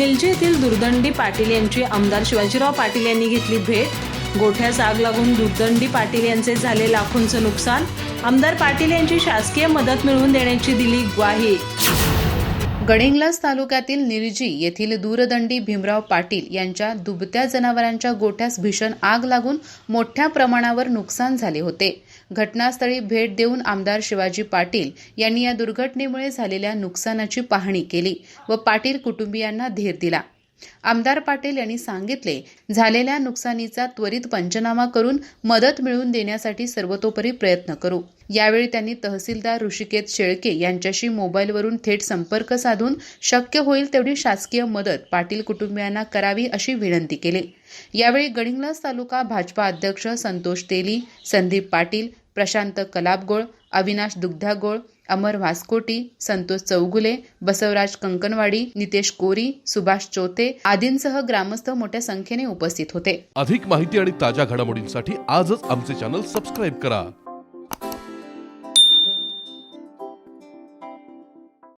खिलजी येथील दुर्दंडी पाटील यांची आमदार शिवाजीराव पाटील यांनी घेतली भेट. गोठ्यास आग लागून दुर्दंडी पाटील यांचे झाले लाखोंचं नुकसान. आमदार पाटील यांची शासकीय मदत मिळवून देण्याची दिली ग्वाही. गडिंग्लास तालुक्यातील निरजी येथील दूरदंडी भीमराव पाटील यांच्या दुबत्या जनावरांच्या गोठ्यास भीषण आग लागून मोठ्या प्रमाणावर नुकसान झाले होते. घटनास्थळी भेट देऊन आमदार शिवाजी पाटील यांनी या दुर्घटनेमुळे झालेल्या नुकसानाची पाहणी केली व पाटील कुटुंबियांना धीर दिला. आमदार पाटील यांनी सांगितले झालेल्या नुकसानीचा त्वरित पंचनामा करून मदत मिळवून देण्यासाठी सर्वतोपरी प्रयत्न करू. यावेळी त्यांनी तहसीलदार ऋषिकेत शेळके यांच्याशी मोबाईलवरून थेट संपर्क साधून शक्य होईल तेवढी शासकीय मदत पाटील कुटुंबियांना करावी अशी विनंती केली. यावेळी गडिंग्लज तालुका भाजपा अध्यक्ष संतोष तेली संदीप पाटील प्रशांत कलापगोळ अविनाश दुग्धागोळ अमर वास्कोटी संतोष चौगुले बसवराज कंकणवाडी नितेश कोरी सुभाष चोते आदींसह ग्रामस्थ मोठ्या संख्येने उपस्थित होते. अधिक माहिती आणि ताज्या घडामोडींसाठी आजच आमचे चॅनल सबस्क्राईब करा.